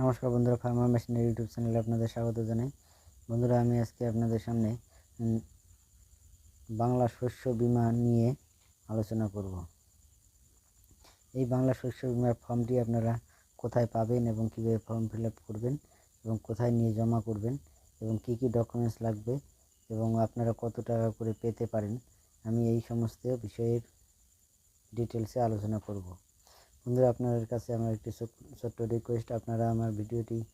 নমস্কার বন্ধুরা ফার্মার মেশিনের ইউটিউব চ্যানেলে আপনাদের স্বাগত জানাই। বন্ধুরা, আমি আজকে আপনাদের সামনে বাংলা শস্য বিমা নিয়ে আলোচনা করব। এই বাংলা শস্য বিমার ফর্মটি আপনারা কোথায় পাবেন এবং কীভাবে ফর্ম ফিল করবেন এবং কোথায় নিয়ে জমা করবেন এবং কী কী ডকুমেন্টস লাগবে এবং আপনারা কত টাকা করে পেতে পারেন, আমি এই সমস্ত বিষয়ের ডিটেলসে আলোচনা করব। বন্ধুরা, আপনাদের কাছে আমার একটি ছোট- ছোট্ট রিকোয়েস্ট আপনারা আমার ভিডিওটি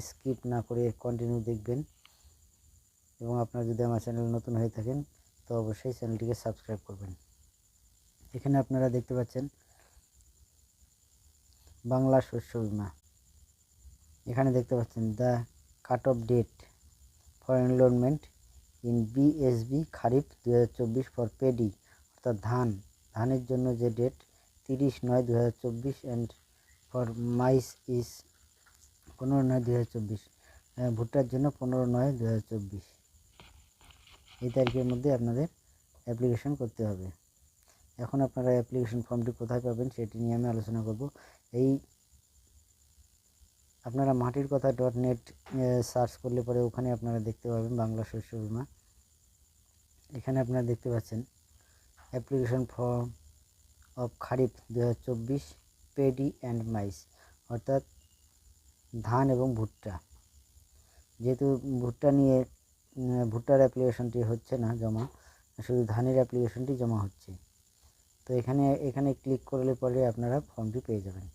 স্কিপ না করে কন্টিনিউ দেখবেন। এবং আপনারা যদি আমার চ্যানেল নতুন হয়ে থাকেন, তো অবশ্যই চ্যানেলটিকে সাবস্ক্রাইব করবেন। এখানে আপনারা দেখতে পাচ্ছেন, বাংলা শস্য বীমা। এখানে দেখতে পাচ্ছেন the cut off date for enrollment in BSB kharif দু হাজার চব্বিশ ফর পেডি অর্থাৎ ধান। ধানের জন্য যে ডেট তিরিশ নয় দু হাজার চব্বিশ অ্যান্ড ফর মাইস ইস পনেরো নয় দু হাজার চব্বিশ। ভুট্টার জন্য পনেরো নয় দু হাজার চব্বিশ। এই তারিখের মধ্যে আপনাদের অ্যাপ্লিকেশন করতে হবে। এখন আপনারা অ্যাপ্লিকেশন ফর্মটি কোথায় পাবেন সেটি নিয়ে আমি আলোচনা করব। এই আপনারা মাটির কথা ডট নেট সার্চ করলে পরে ওখানে আপনারা দেখতে পাবেন বাংলা শস্য বীমা। এখানে আপনারা দেখতে পাচ্ছেন অ্যাপ্লিকেশন ফর্ম অফ খারিফ দু হাজার চব্বিশ, পেডি অ্যান্ড মাইস, অর্থাৎ ধান এবং ভুট্টা। যেহেতু ভুট্টা নিয়ে ভুট্টার অ্যাপ্লিকেশনটি হচ্ছে না জমা, শুধু ধানের অ্যাপ্লিকেশনটি জমা হচ্ছে। তো এখানে এখানে ক্লিক করলে পরে আপনারা ফর্মটি পেয়ে যাবেন।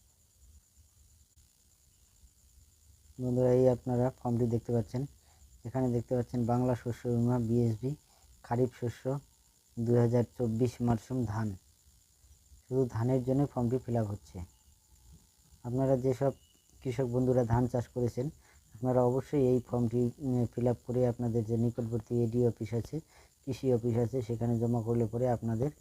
বন্ধুরা, এই আপনারা ফর্মটি দেখতে পাচ্ছেন। এখানে দেখতে পাচ্ছেন বাংলা শস্য বীমা বিএসবি খারিফ শস্য দু হাজার চব্বিশ মরশুম ধান। শুধু ধানের জন্য ফর্মটি ফিল হচ্ছে। আপনারা যেসব কৃষক বন্ধুরা ধান চাষ করেছেন, আপনারা অবশ্যই এই ফর্মটি ফিল করে আপনাদের যে নিকটবর্তী এডি অফিস আছে, কৃষি অফিস আছে, সেখানে জমা করলে পরে আপনাদের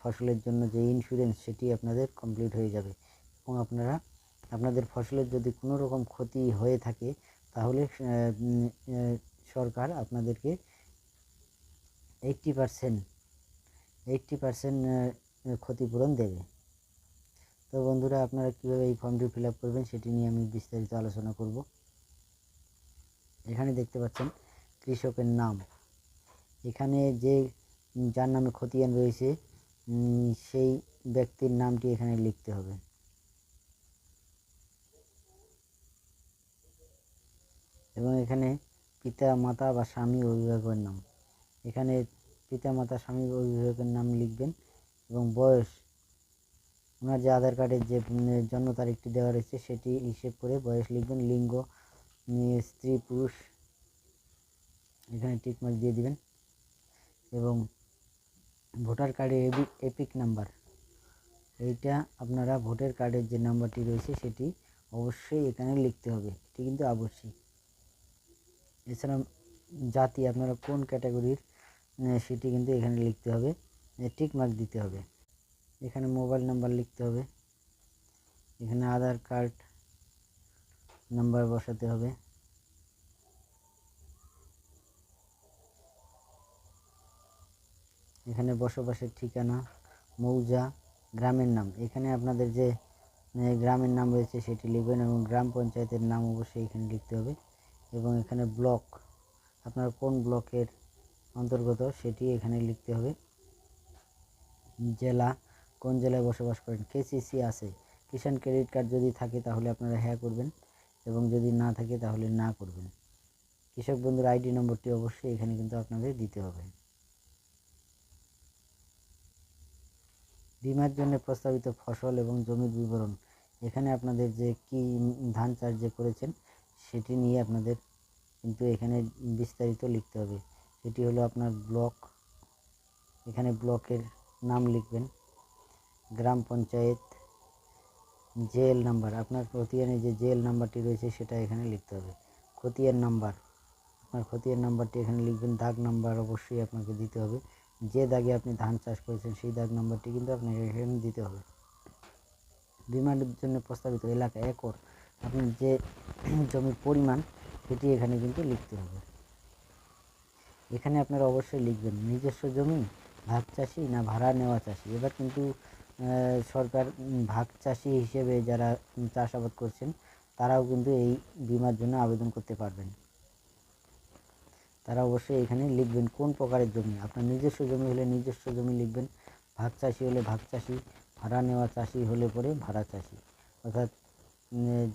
ফসলের জন্য যে ইন্স্যুরেন্স সেটি আপনাদের কমপ্লিট হয়ে যাবে। এবং আপনারা, আপনাদের ফসলের যদি কোনো রকম ক্ষতি হয়ে থাকে, তাহলে সরকার আপনাদেরকে এইট্টি পারসেন্ট এইট্টি পারসেন্ট ক্ষতিপূরণ দেবে। তো বন্ধুরা, আপনারা কীভাবে এই ফর্মটি ফিল আপ করবেন সেটি নিয়ে আমি বিস্তারিত আলোচনা করব। এখানে দেখতে পাচ্ছেন কৃষকের নাম। এখানে যে যার নামে খতিয়ান রয়েছে সেই ব্যক্তির নামটি এখানে লিখতে হবে। এবং এখানে পিতা, মাতা বা স্বামী অভিভাবকের নাম। এখানে পিতা, মাতা, স্বামী অভিভাবকের নাম লিখবেন। এবং বয়স, ওনার যে আধার কার্ডের যে জন্ম তারিখটি দেওয়া রয়েছে সেটি হিসেব করে বয়স লিখবেন, লিঙ্গ স্ত্রী, পুরুষ, এখানে টিক মার্ক দিয়ে দিবেন এবং ভোটার কার্ডের এপিক নাম্বার, এইটা আপনারা ভোটার কার্ডের যে নাম্বারটি রয়েছে সেটি অবশ্যই এখানে লিখতে হবে, এটি কিন্তু আবশ্যিক। এছাড়া জাতি আপনারা কোন ক্যাটাগরির সেটি কিন্তু এখানে লিখতে হবে। টিক মার্ক দিতে হবে। এখানে মোবাইল নাম্বার লিখতে হবে। এখানে আধার কার্ড নাম্বার বসাতে হবে। এখানে বসবাসের ঠিকানা, মৌজা, গ্রামের নাম। এখানে আপনাদের যে গ্রামের নাম রয়েছে সেটি লিখবেন এবং গ্রাম পঞ্চায়েতের নাম অবশ্যই এখানে লিখতে হবে। এবং এখানে ব্লক আপনার কোন ব্লকের অন্তর্গত সেটি এখানে লিখতে হবে। জেলা কোন জেলায় বসবাস করেন? কেসিসি আছে। কিষাণ ক্রেডিট কার্ড যদি থাকে তাহলে আপনারা হ্যাঁ করবেন এবং যদি না থাকে তাহলে না করবেন। কৃষক বন্ধুর আইডি নম্বরটি অবশ্যই এখানে কিন্তু আপনাদের দিতে হবে। বীমার জন্য প্রস্তাবিত ফসল এবং জমির বিবরণ। এখানে আপনাদের যে কি ধান চাষ যে করেছেন, সেটি নিয়ে আপনাদের কিন্তু এখানে বিস্তারিত লিখতে হবে। সেটি হলো আপনার ব্লক এখানে ব্লকের নাম লিখবেন। গ্রাম পঞ্চায়েত জেএল নাম্বার। আপনার খতিয়ানে যে জেএল নাম্বারটি রয়েছে সেটা এখানে লিখতে হবে। খতিয়ান নাম্বার। আপনার খতিয়ান নাম্বারটি এখানে লিখবেন। দাগ নাম্বার অবশ্যই আপনাকে দিতে হবে। যে দাগে আপনি ধান চাষ করেছেন সেই দাগ নাম্বারটি কিন্তু আপনাকে এখানে দিতে হবে। বিমার জন্য প্রস্তাবিত এলাকা, একর। আপনি যে জমির পরিমাণ সেটি এখানে কিন্তু লিখতে হবে। এখানে আপনারা অবশ্যই লিখবেন। নিজস্ব জমি ভাগ চাষি না ভাড়া নেওয়া চাষি? এবার কিন্তু সরকার ভাগ চাষি হিসেবে যারা চাষাবাদ করছেন, তারাও কিন্তু এই বিমার জন্য আবেদন করতে পারবেন। তারা অবশ্যই এখানে লিখবেন কোন প্রকারের জমি। আপনার নিজস্ব জমি হলে নিজস্ব জমি লিখবেন। ভাগ চাষি হলে ভাগ চাষি, ভাড়া নেওয়া চাষি হলে পরে ভাড়া চাষি। অর্থাৎ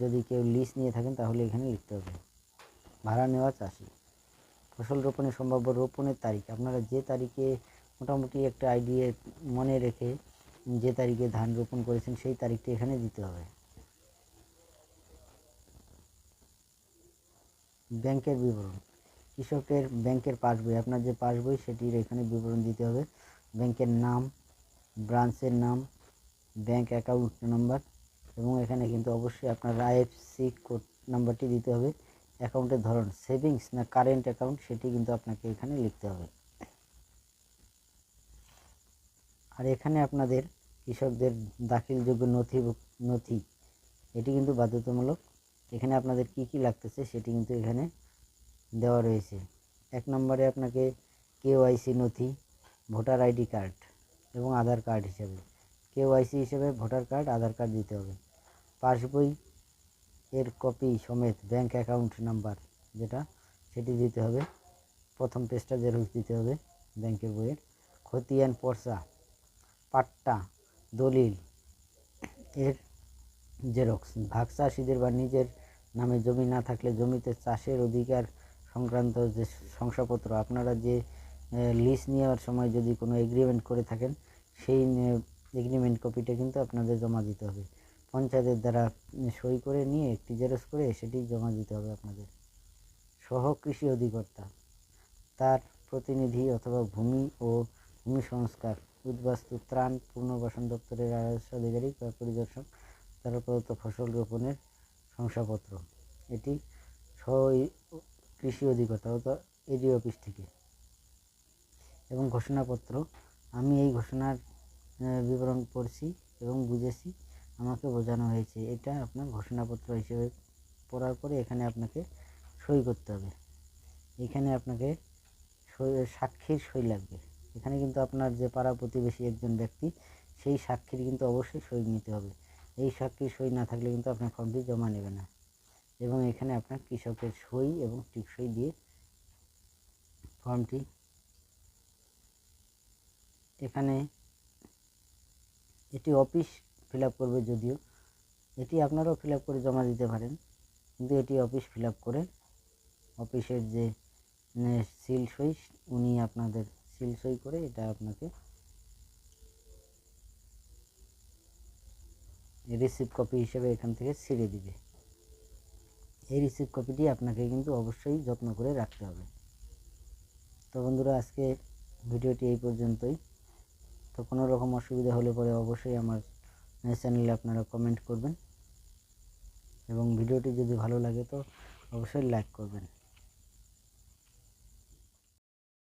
যদি কেউ লিজ নিয়ে থাকেন, তাহলে এখানে লিখতে হবে, ভাড়া নেওয়া চাষি। ফসল রোপণের সম্ভাব্য রোপণের তারিখ। আপনারা যে তারিখে মোটামুটি একটা আইডিয়া মনে রেখে যে তারিখে ধান রোপণ করেছেন সেই তারিখটি এখানে দিতে হবে। ব্যাংকের বিবরণ। কৃষকের ব্যাংকের পাসবই, আপনার যে পাসবই সেটির এখানে বিবরণ দিতে হবে। ব্যাংকের নাম, ব্রাঞ্চের নাম, ব্যাংক অ্যাকাউন্ট নাম্বার এবং এখানে কিন্তু অবশ্যই আপনার আইএফসি কোড নাম্বারটি দিতে হবে। অ্যাকাউন্টের ধরন, সেভিংস না কারেন্ট অ্যাকাউন্ট সেটি কিন্তু আপনাকে এখানে লিখতে হবে। আর এখানে আপনাদের কৃষকদের দাখিলযোগ্য নথি নথি, এটি কিন্তু বাধ্যতামূলক। এখানে আপনাদের কি কি লাগতেছে সেটি কিন্তু এখানে দেওয়া রয়েছে। এক নম্বরে আপনাকে কেওআইসি নথি, ভোটার আইডি কার্ড এবং আধার কার্ড হিসেবে। কেওআইসি হিসেবে ভোটার কার্ড, আধার কার্ড দিতে হবে। পাসবই এর কপি সমেত ব্যাংক অ্যাকাউন্ট নাম্বার যেটা, সেটি দিতে হবে। প্রথম পেজটা জেরক্স দিতে হবে ব্যাংকের বইয়ের। খতিয়ান পর্চা পাট্টা, দলিল, এর জেরক্স, ভাগ চাষিদের বা নিজের নামে জমি না থাকলে জমিতে চাষের অধিকার সংক্রান্ত যে শংসাপত্র, আপনারা যে লিজ নেওয়ার সময় যদি কোনো এগ্রিমেন্ট করে থাকেন, সেই এগ্রিমেন্ট কপিটা কিন্তু আপনাদের জমা দিতে হবে। পঞ্চায়েতের দ্বারা সই করে নিয়ে একটি জেরক্স করে সেটি জমা দিতে হবে আপনাদের। সহ কৃষি অধিকর্তা, তার প্রতিনিধি অথবা ভূমি ও ভূমি সংস্কার। উদ্বাস্তু ত্রাণ পুনর্বাসন দপ্তরের রাজস্ব আধিকারিক বা পরিদর্শক দ্বারা প্রদত্ত ফসল রোপণের শংসাপত্র। এটি সহ কৃষি অধিকর্তা অর্থাৎ এডি অফিস থেকে। এবং ঘোষণাপত্র, আমি এই ঘোষণার বিবরণ পড়ছি এবং বুঝেছি, আমাকে বোঝানো হয়েছে। এটা আপনার ঘোষণাপত্র হিসেবে পড়ার পরে এখানে আপনাকে সই করতে হবে। এখানে আপনাকে সাক্ষীর সই লাগবে। এখানে কিন্তু আপনার যে পাড়া প্রতিবেশী একজন ব্যক্তি, সেই সাক্ষীর কিন্তু অবশ্যই সই নিতে হবে। এই সাক্ষীর সই না থাকলে কিন্তু আপনার ফর্মটি জমা নেবে না। এবং এখানে আপনার কৃষকের সই এবং টিকসই দিয়ে ফর্মটি এখানে এটি অফিস ফিল করবে যদিও। এটি আপনারাও ফিল করে জমা দিতে পারেন। কিন্তু এটি অফিস ফিল করে অফিসের যে সিল সই, উনি আপনাদের সিল সই করে এটা আপনাকে রিসিভ কপি হিসেবে এখান থেকে ছিঁড়ে দিবে। এই রিসিভ কপিটি আপনাকে কিন্তু অবশ্যই যত্ন করে রাখতে হবে। তো বন্ধুরা, আজকে ভিডিওটি এই পর্যন্তই। তো কোনো রকম অসুবিধা হলে পরে অবশ্যই আমার চ্যানেলে আপনারা কমেন্ট করবেন। এবং ভিডিওটি যদি ভালো লাগে তো অবশ্যই লাইক করবেন।